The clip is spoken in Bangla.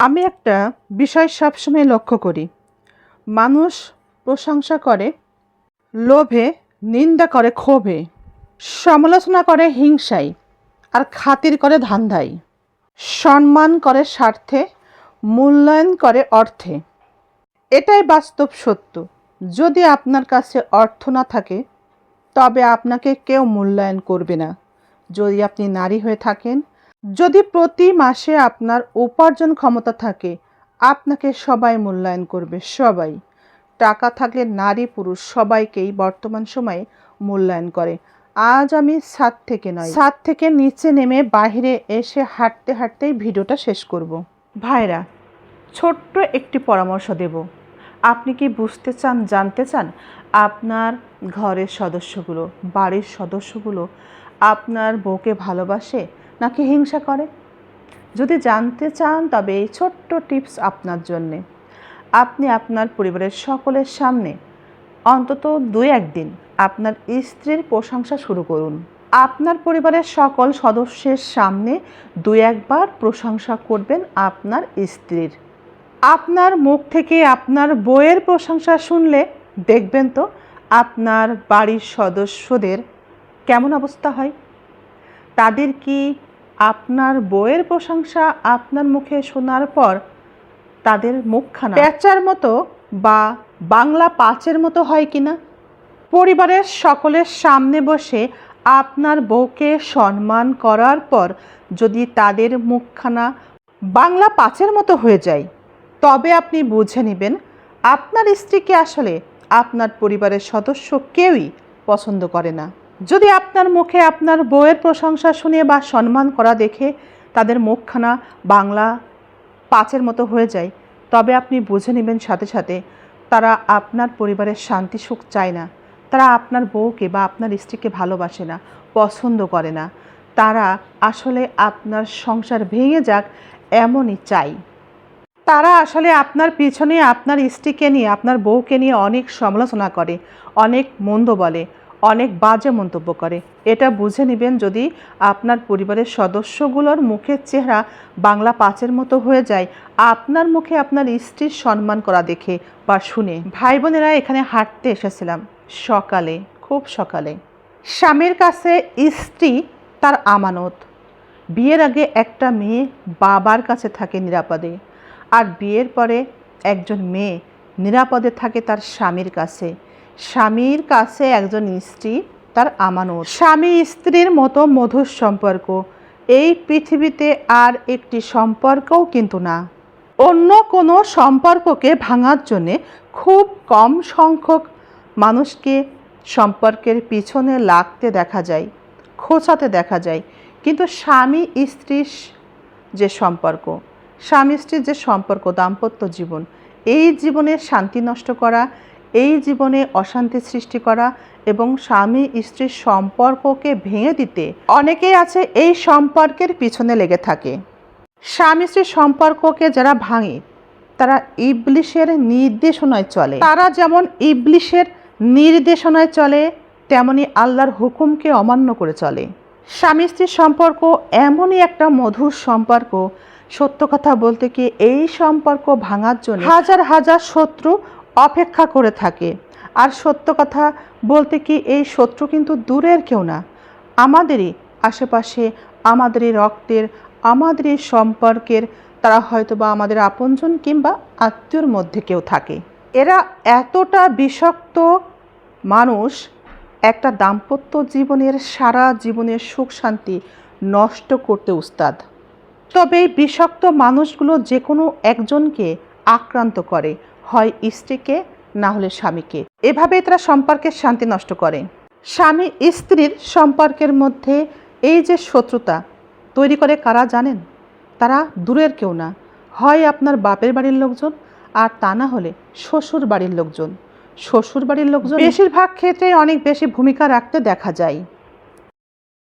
আমি একটা বিষয় সবসময় লক্ষ্য করি। মানুষ প্রশংসা করে, লোভে, নিন্দা করে ক্ষোভে, সমালোচনা করে হিংসায়, আর খাতির করে ধান্ধায় সম্মান করে স্বার্থে, মূল্যায়ন করে অর্থে। এটাই বাস্তব সত্য। যদি আপনার কাছে অর্থ না থাকে, তবে আপনাকে কেউ মূল্যায়ন করবে না। যদি আপনি নারী হয়ে থাকেন যদি প্রতি মাসে আপনার উপার্জন ক্ষমতা থাকে, আপনাকে সবাই মূল্যায়ন করবে, সবাই। টাকা থাকলে নারী পুরুষ সবাইকেই বর্তমান সময়ে মূল্যায়ন করে। আজ আমি ছাদ থেকে নয়, ছাদ থেকে নিচে নেমে বাইরে এসে হাঁটতে হাঁটতেই ভিডিওটা শেষ করব। ভাইরা, ছোট্ট একটি পরামর্শ দেব। আপনি কি বুঝতে চান, জানতে চান আপনার ঘরের সদস্যগুলো, বাড়ির সদস্যগুলো আপনার বউকে ভালোবাসে? নাকি হিংসা করে? যদি জানতে চান, তবে এই ছোট্ট টিপস আপনার জন্যে। আপনি আপনার পরিবারের সকলের সামনে অন্তত দুই একদিন আপনার স্ত্রীর প্রশংসা শুরু করুন। আপনার পরিবারের সকল সদস্যের সামনে দু একবার প্রশংসা করবেন আপনার স্ত্রীর। আপনার মুখ থেকে আপনার বইয়ের প্রশংসা শুনলে দেখবেন তো আপনার বাড়ির সদস্যদের কেমন অবস্থা হয়? তাদের কি আপনার বইয়ের প্রশংসা আপনার মুখে শোনার পর তাদের মুখখানা প্যাচার মতো বা বাংলা পাঁচের মতো হয় কিনা পরিবারের সকলের সামনে বসে আপনার বউকে সম্মান করার পর যদি তাদের মুখখানা বাংলা পাঁচের মতো হয়ে যায়, তবে আপনি বুঝে নেবেন আপনার স্ত্রীকে আসলে আপনার পরিবারের সদস্য কেউই পছন্দ করে না। যদি আপনার মুখে আপনার বউয়ের প্রশংসা শুনে বা সম্মান করা দেখে তাদের মুখখানা বাংলা পাঁচের মতো হয়ে যায়, তবে আপনি বুঝে নেবেন সাথে সাথে তারা আপনার পরিবারের শান্তি সুখ চায় না। তারা আপনার বউকে বা আপনার স্ত্রীকে ভালোবাসে না, পছন্দ করে না। তারা আসলে আপনার সংসার ভেঙে যাক এমনই চাই তারা আসলে আপনার পিছনে আপনার স্ত্রীকে নিয়ে, আপনার বউকে নিয়ে অনেক সমালোচনা করে, অনেক মন্দ বলে। অনেক বাজে মন্তব্য করে। এটা বুঝে নেবেন যদি আপনার পরিবারের সদস্যগুলোর মুখের চেহারা বাংলা পাঁচের মতো হয়ে যায়, আপনার মুখে আপনার স্ত্রীর সম্মান করা দেখে বা শুনে। ভাই বোনেরা এখানে হাঁটতে এসেছিলাম। সকালে, খুব সকালে। স্বামীর কাছে স্ত্রী তার আমানত। বিয়ের আগে একটা মেয়ে বাবার কাছে থাকে নিরাপদে আর বিয়ের পরে একজন মেয়ে নিরাপদে থাকে তার স্বামীর কাছে। স্বামীর কাছে একজন স্ত্রী, তার আমানত। স্বামী স্ত্রীর মতো মধুর সম্পর্ক। এই পৃথিবীতে আর একটি সম্পর্কও কিন্তু না। অন্য কোনো সম্পর্ককে ভাঙার জন্যে খুব কম সংখ্যক মানুষকে সম্পর্কের পিছনে লাগতে দেখা যায়, খোঁচাতে দেখা যায়। কিন্তু স্বামী স্ত্রীর যে সম্পর্ক, স্বামী স্ত্রীর যে সম্পর্ক, দাম্পত্য জীবন, এই জীবনে শান্তি নষ্ট করা এই জীবনে অশান্তি সৃষ্টি করা এবং স্বামী স্ত্রীর সম্পর্ককে ভেঙে দিতে অনেকেই আছে এই সম্পর্কের পিছনে লেগে থাকে। স্বামী স্ত্রীর সম্পর্ককে যারা ভাঙে, তারা ইবলিশের নির্দেশনায় চলে। তারা যেমন ইবলিশের নির্দেশনায় চলে, তেমনি আল্লাহর হুকুমকে অমান্য করে চলে। স্বামী স্ত্রীর সম্পর্ক এমনই একটা মধুর সম্পর্ক। সত্য কথা বলতে কি এই সম্পর্ক ভাঙার জন্য হাজার হাজার শত্রু অপেক্ষা করে থাকে। আর সত্য কথা বলতে কি এই শত্রু কিন্তু দূরের কেউ না। আমাদেরই আশেপাশে, আমাদেরই রক্তের, আমাদেরই সম্পর্কের, তারা হয়তো বা আমাদের আপনজন কিংবা আত্মীয়র মধ্যে কেউ থাকে। এরা এতটা বিষাক্ত মানুষ, একটা দাম্পত্য জীবনের, সারা জীবনের সুখ শান্তি নষ্ট করতে উস্তাদ। তবে এই বিষাক্ত মানুষগুলো যে কোনো একজনকে আক্রান্ত করে। হয় স্ত্রীকে, না হলে স্বামীকে। এভাবে তারা সম্পর্কের শান্তি নষ্ট করে। স্বামী স্ত্রীর সম্পর্কের মধ্যে এই যে শত্রুতা তৈরি করে কারা জানেন? তারা দূরের কেউ না। হয় আপনার বাপের বাড়ির লোকজন, আর তা না হলে শ্বশুর বাড়ির লোকজন। শ্বশুর বাড়ির লোকজন বেশিরভাগ ক্ষেত্রে অনেক বেশি ভূমিকা রাখতে দেখা যায়।